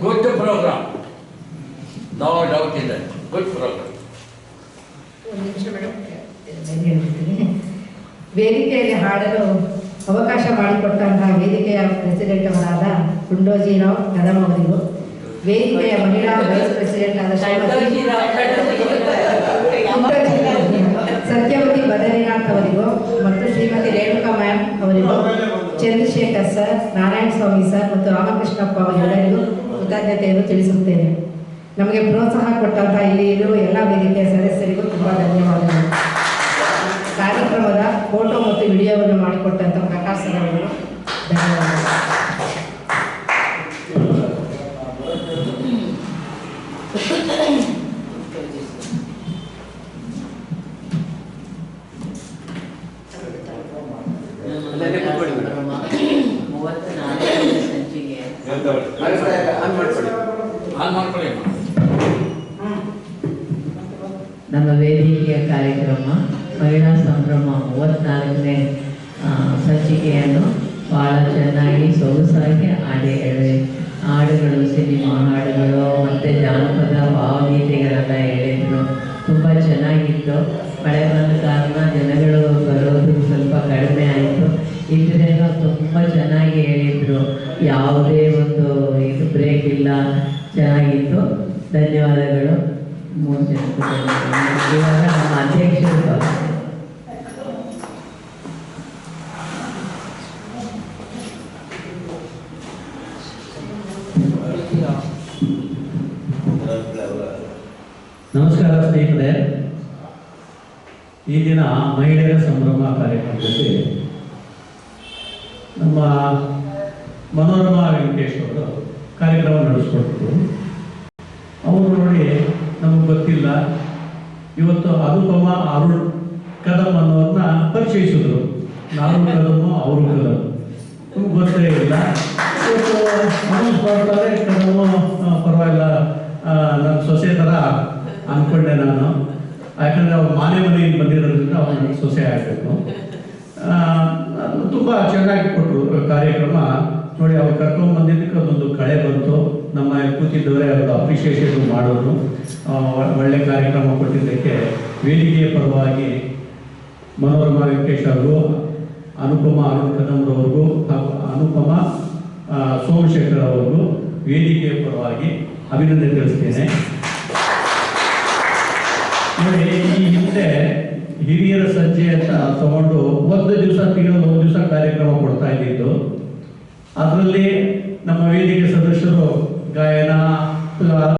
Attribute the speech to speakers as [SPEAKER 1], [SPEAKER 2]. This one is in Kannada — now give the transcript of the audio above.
[SPEAKER 1] Good program. No doubt in that. Good program.
[SPEAKER 2] ವೇದಿಕೆಯಲ್ಲಿ ಹಾಡಲು ಅವಕಾಶ ಮಾಡಿಕೊಟ್ಟಂತಹ ವೇದಿಕೆಯ ಪ್ರೆಸಿಡೆಂಟ್ ಅವರಾದ ಗುಂಡೋಜಿರಾವ್ ಕದಂ ಅವರಿಗೂ ವೇದಿಕೆಯ ಮಹಿಳಾ ವೈಸ್ ಪ್ರೆಸಿಡೆಂಟ್ ಆದ ಸತ್ಯವತಿ ಬದರಿನಾಥ್ ಅವರಿಗೂ ಮತ್ತು ಶ್ರೀಮತಿ ರೇಣುಕಾ ಮ್ಯಾಮ್ ಅವರಿಗೂ ಚಂದ್ರಶೇಖರ್ ಸರ್ ನಾರಾಯಣ ಸ್ವಾಮಿ ಸರ್ ಮತ್ತು ರಾಮಕೃಷ್ಣಪ್ಪ ಅವರೆಲ್ಲರಿಗೂ ಕೃತಜ್ಞತೆಯನ್ನು ತಿಳಿಸುತ್ತೇನೆ ನಮಗೆ ಪ್ರೋತ್ಸಾಹ ಕೊಟ್ಟಂತ ಇಲ್ಲಿ ಇರುವ ಎಲ್ಲ ವೇದಿಕೆಯ ಸದಸ್ಯರಿಗೂ
[SPEAKER 3] ನಮ್ಮ ವೇದಿಕೆಯ ಕಾರ್ಯಕ್ರಮ ಮಹಿಳಾ ಸಂಭ್ರಮ ಮೂವತ್ತ್ನಾಲ್ಕನೇ ಆ, ಸಂಚಿಕೆಯನ್ನು ಬಹಳ ಚೆನ್ನಾಗಿ ಸೊಗಸಾಗಿ ಹಾಡಿ ಹೇಳಿ ಹಾಡುಗಳು ಸಿನಿಮಾ ಹಾಡುಗಳು ಮತ್ತು ಜಾನಪದ ಭಾವಗೀತೆಗಳೆಲ್ಲ ಹೇಳಿದ್ರು. ತುಂಬ ಚೆನ್ನಾಗಿತ್ತು. ಮಳೆ ಬಂದ ಕಾರಣ ಜನಗಳು ಬರೋದು ಸ್ವಲ್ಪ ಕಡಿಮೆ ಆಯಿತು ಇದನ್ನೆಲ್ಲ ತುಂಬ ಚೆನ್ನಾಗಿ ಹೇಳಿದ್ರು. ಯಾವುದೇ ಒಂದು ಇದು ಬ್ರೇಕ್ ಇಲ್ಲ. ಚೆನ್ನಾಗಿತ್ತು. ಧನ್ಯವಾದಗಳು. ಇವಾಗ ನಮ್ಮ ಅಧ್ಯಕ್ಷರು
[SPEAKER 4] ನಮಸ್ಕಾರ ಸ್ನೇಹಿತರೆ. ಈ ದಿನ ಮಹಿಳೆಯರ ಸಂಭ್ರಮ ಕಾರ್ಯಕ್ರಮದಲ್ಲಿ ನಮ್ಮ ಮನೋರಮಾ ವೆಂಕಟೇಶ್ ಅವರು ಕಾರ್ಯಕ್ರಮ ನಡೆಸ್ಕೊಟ್ರು. ಅವರು ನೋಡಿ ನಮಗೆ ಗೊತ್ತಿಲ್ಲ. ಇವತ್ತು ಅನುಪಮ ಅರುಣ್ ಕದಮ್ ಅನ್ನೋರನ್ನ ಪರಿಚಯಿಸಿದ್ರು. ನಾನು ಕದಮ್, ಅವರು ನಮ್ಗೆ ಗೊತ್ತೇ ಇಲ್ಲ. ಇವತ್ತು ಮನೋಜ್ ಮಾಡ್ತಾರೆ ಪರವಾಗಿಲ್ಲ. ನನ್ನ ಸೊಸೆ ಥರ ಅಂದ್ಕೊಂಡೆ ನಾನು. ಯಾಕಂದ್ರೆ ಅವ್ರು ಮಾನೆ ಮನೆಯಿಂದ ಬಂದಿರೋದ್ರಿಂದ ಅವ್ರು ನನ್ನ ಸೊಸೆ ಆಗಬೇಕು. ತುಂಬ ಚೆನ್ನಾಗಿ ಕೊಟ್ಟರು ಕಾರ್ಯಕ್ರಮ. ನೋಡಿ, ಅವ್ರು ಕರ್ಕೊಂಡು ಬಂದಿದ್ದಕ್ಕೆ ಅದೊಂದು ಕಳೆ ಬಂತು. ನಮ್ಮ ಕೂತಿದ್ದವರೇ ಅವ್ರದ್ದು ಅಪ್ರಿಷಿಯೇಷನ್ ಮಾಡೋರು ಒಳ್ಳೆ ಕಾರ್ಯಕ್ರಮ ಕೊಟ್ಟಿದ್ದಕ್ಕೆ ವೇದಿಕೆಯ ಪರವಾಗಿ ಮನೋರಮ ವೆಂಕಟೇಶ್ ಅವರು ಅನುಪಮ ಅರುಣ್ ಕದಂಬ್ರವ್ರಿಗೂ ಹಾಗೂ ಅನುಪಮ ಸೋಮಶೇಖರ್ ಅವ್ರಿಗೂ ವೇದಿಕೆಯ ಪರವಾಗಿ ಅಭಿನಂದನೆ ತಿಳಿಸ್ತೇನೆ. ನೋಡಿ, ಈ ಹಿರಿಯರ ಸಂಜೆ ಅಂತ ತಗೊಂಡು ಒಂದು ದಿವಸ ತಿಂಗಳು, ಒಂದು ದಿವಸ ಕಾರ್ಯಕ್ರಮ ಕೊಡ್ತಾ ಇದ್ದಿದ್ದು. ಅದರಲ್ಲಿ ನಮ್ಮ ವೇದಿಕೆ ಸದಸ್ಯರು ಗಾಯನ